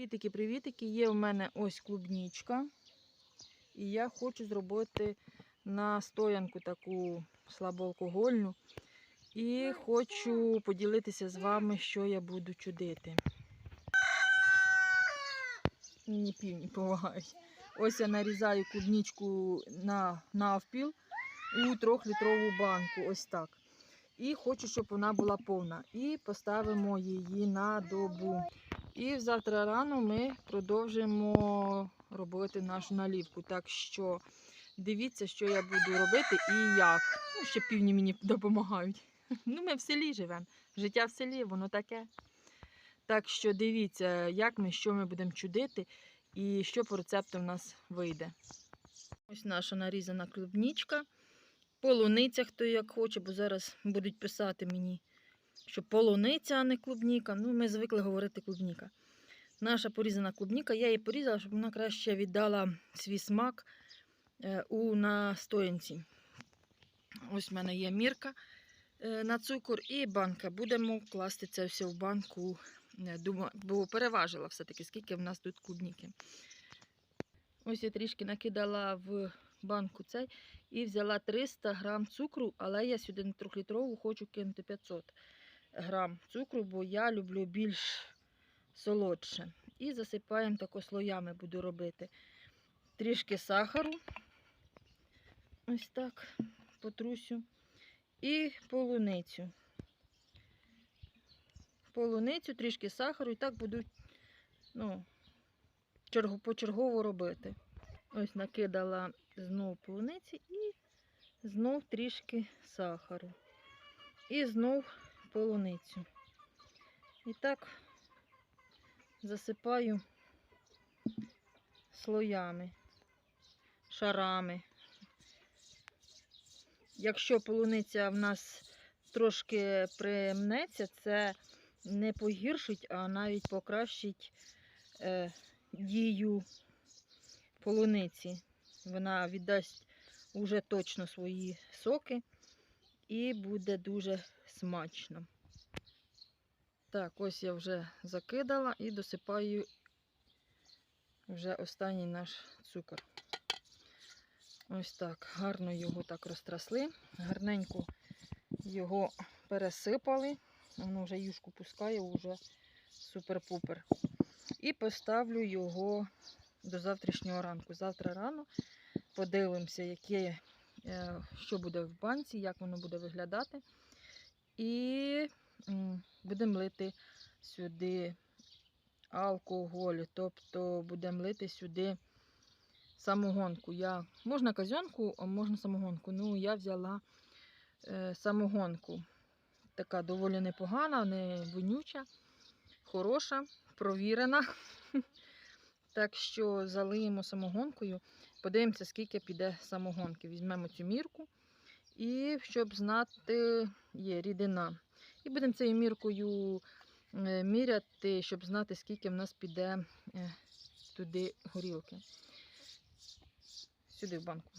Привітики-привітики! Є в мене ось клубнічка. І я хочу зробити настоянку таку слабоалкогольну. І хочу поділитися з вами, що я буду чудити. Мені півні допомагають. Ось я нарізаю клубнічку на навпіл у трьохлітрову банку. Ось так. І хочу, щоб вона була повна. І поставимо її на добу. І завтра рано ми продовжимо робити нашу налівку. Так що дивіться, що я буду робити і як. Ну, ще півні мені допомагають. Ну, ми в селі живемо. Життя в селі, воно таке. Так що дивіться, як ми, що ми будемо чудити і що по рецепту в нас вийде. Ось наша нарізана клубнічка. Полуниця, хто як хоче, бо зараз будуть писати мені, що полуниця, а не клубніка. Ну, ми звикли говорити клубніка. Наша порізана клубніка, я її порізала, щоб вона краще віддала свій смак е, у настоянці. Ось в мене є мірка е, на цукор і банка. Будемо класти це все в банку. Бо переважила все-таки, скільки в нас тут клубніки. Ось я трішки накидала в банку цей і взяла 300 грам цукру, але я сюди на 3-літрову хочу кинути 500 грам цукру, бо я люблю більш солодше. І засипаємо тако слоями буду робити. Трішки сахару. Ось так потрусю. І полуницю. Полуницю, трішки сахару, і так буду ну, почергово робити. Ось накидала знов полуниці і знов трішки сахару. І знов полуницю. І так засипаю слоями, шарами. Якщо полуниця в нас трошки примнеться, це не погіршить, а навіть покращить е, дію полуниці. Вона віддасть уже точно свої соки і буде дуже смачно. Так, ось я вже закидала і досипаю вже останній наш цукор. Ось так, гарно його так розтрасли, гарненько його пересипали. Воно вже юшку пускає, вже супер-пупер. І поставлю його до завтрашнього ранку. Завтра рано подивимося, яке, е, що буде в банці, як воно буде виглядати. І будемо лити сюди алкоголь, тобто будемо лити сюди самогонку. Я, можна казьонку, а можна самогонку. Ну, я взяла е, самогонку. Така доволі непогана, не вонюча, хороша, провірена. Так що залиємо самогонкою, подивимося, скільки піде самогонки. Візьмемо цю мірку, і щоб знати, є рідина. І будемо цією міркою е, міряти, щоб знати, скільки в нас піде е, туди горілки. Сюди в банку.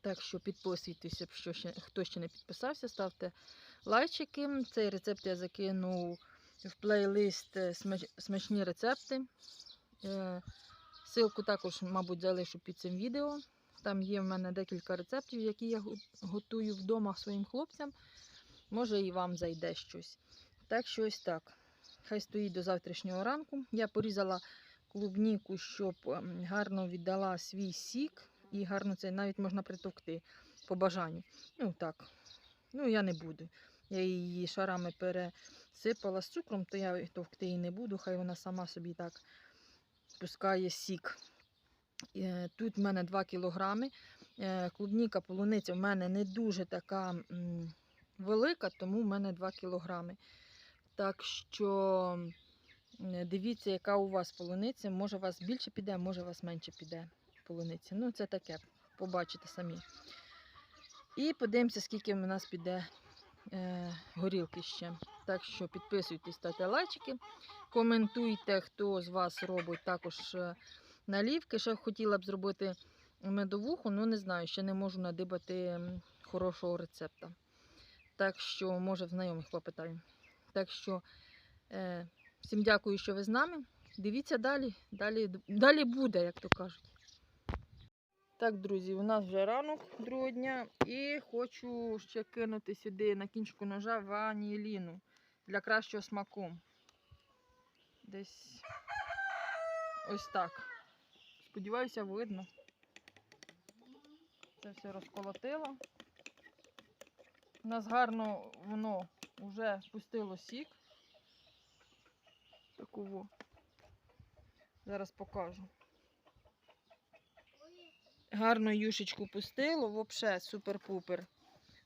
Так що підписуйтеся, що ще, хто ще не підписався, ставте лайчики. Цей рецепт я закину в плейлист е, смачні рецепти. Силку також, мабуть, залишу під цим відео. Там є в мене декілька рецептів, які я готую вдома своїм хлопцям. Може і вам зайде щось. Так що ось так. Хай стоїть до завтрашнього ранку. Я порізала клубніку, щоб ем, гарно віддала свій сік. І гарно це навіть можна притовкти по бажанню. Ну так. Ну, я не буду. Я її шарами пересипала з цукром, то я товкти її не буду. Хай вона сама собі так пускає сік. Е, Тут в мене 2 кілограми. Е, Клубніка, полуниця в мене не дуже така велика, тому в мене 2 кілограми. Так що дивіться, яка у вас полуниця. Може, у вас більше піде, може, у вас менше піде полуниця. Ну, це таке, побачите самі. І подивимося, скільки в нас піде е, горілки ще. Так що підписуйтесь, ставте лайчики, коментуйте, хто з вас робить також е, налівки. Ще хотіла б зробити медовуху, але не знаю, ще не можу надибати хорошого рецепта. Так що, може, в знайомих попитаю. Так що, е, всім дякую, що ви з нами. дивіться далі. Далі, далі буде, як то кажуть. Так, друзі, у нас вже ранок другого дня і хочу ще кинути сюди на кінчику ножа ваніліну для кращого смаку. Десь ось так. Сподіваюся, видно. Це все розколотила. У нас гарно воно вже пустило сік. Таку. Зараз покажу. Гарно юшечку пустило, взагалі супер-пупер.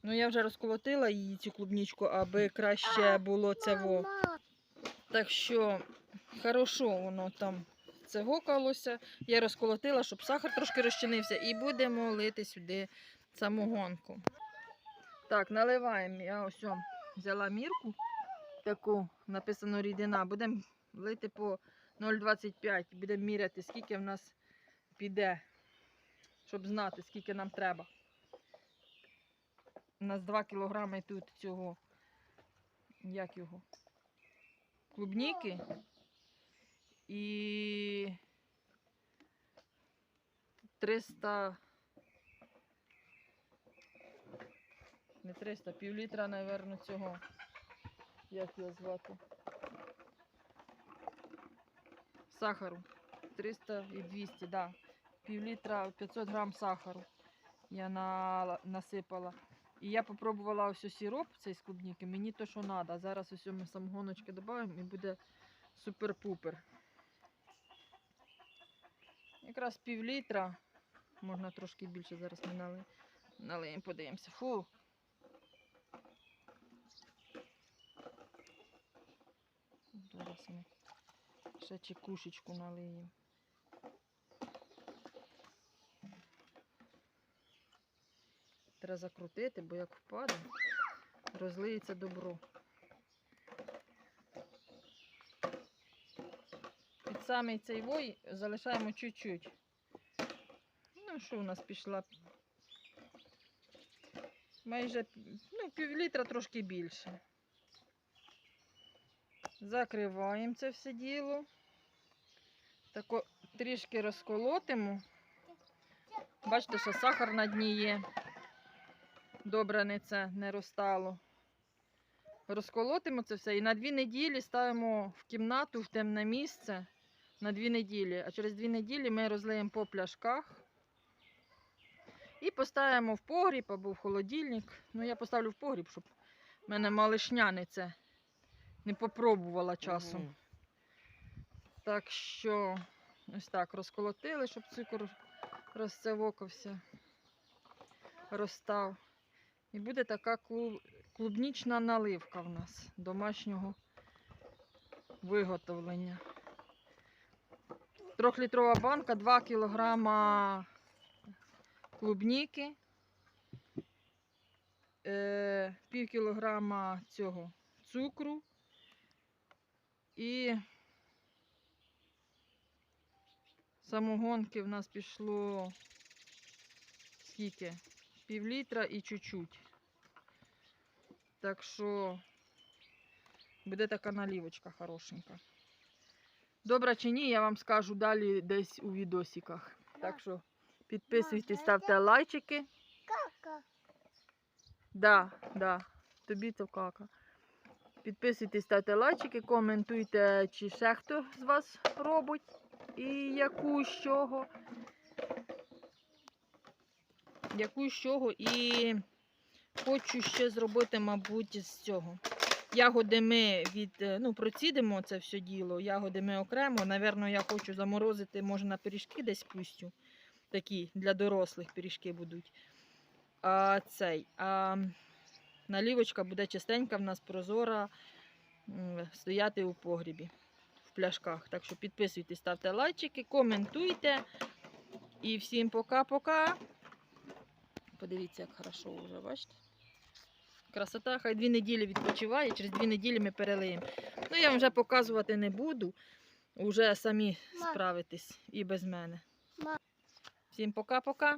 Ну я вже розколотила її цю клубнічку, аби краще було це во. Так що хорошо воно там це гокалося. Я розколотила, щоб сахар трошки розчинився, і будемо лити сюди самогонку. Так, наливаємо. Я ось взяла мірку, таку написано рідина. Будемо лити по 0,25. Будемо міряти, скільки в нас піде, щоб знати, скільки нам треба. У нас 2 кілограми тут цього. Як його? Клубніки. І 300. Не 300, пів літра, напевно, цього. Як його звати? Сахару. 300 і 200, да. Пів літра 500 грам сахару я на, насипала. І я попробувала ось сироп цей з клубніки. Мені то, що треба. Зараз ось ми самогоночки додаємо і буде супер-пупер. Якраз пів літра. Можна трошки більше зараз ми налиємо. Подивимося. Фу. Зараз ми ще чекушечку налиємо. Треба закрутити, бо як впаде, розлиється добро. Самий цей вой залишаємо чуть-чуть. Ну, що у нас пішла? Майже ну, пів літра трошки більше. Закриваємо це все діло. Тако трішки розколотимо. Бачите, що сахар на дні є. Добре не це не розтало. Розколотимо це все і на дві неділі ставимо в кімнату в темне місце на дві неділі. А через дві неділі ми розлиємо по пляшках і поставимо в погріб або в холодильник. Ну, я поставлю в погріб, щоб в мене малишня не це не попробувала часом. Мгм. Так що ось так розколотили, щоб цукор розцевокався, розстав. І буде така клубнічна наливка в нас домашнього виготовлення. Трьохлітрова банка, 2 кілограма клубніки, е, пів кілограма цього цукру і самогонки в нас пішло скільки? Пів літра і чуть-чуть. Так що буде така налівочка хорошенька. Добре чи ні, я вам скажу далі десь у відосиках. Так що підписуйтесь, ставте лайчики. Кака. Да, да, тобі то кака. Підписуйтесь, ставте лайчики, коментуйте, чи ще хто з вас робить і яку з чого. Яку з чого. І хочу ще зробити, мабуть, з цього. Ягоди ми від, е, ну, процідимо це все діло, ягоди ми окремо. Навірно, я хочу заморозити, може, на пиріжки десь пустю. Такі для дорослих пиріжки будуть. А цей. А налівочка буде чистенька, в нас прозора, стояти у погрібі в пляшках. Так що підписуйтесь, ставте лайчики, коментуйте. І всім пока-пока. Подивіться, як хорошо вже, бачите? Красота, хай дві неділі відпочиває, через дві неділі ми перелиємо. Ну, я вам вже показувати не буду. Уже самі справитесь і без мене. Всім пока-пока.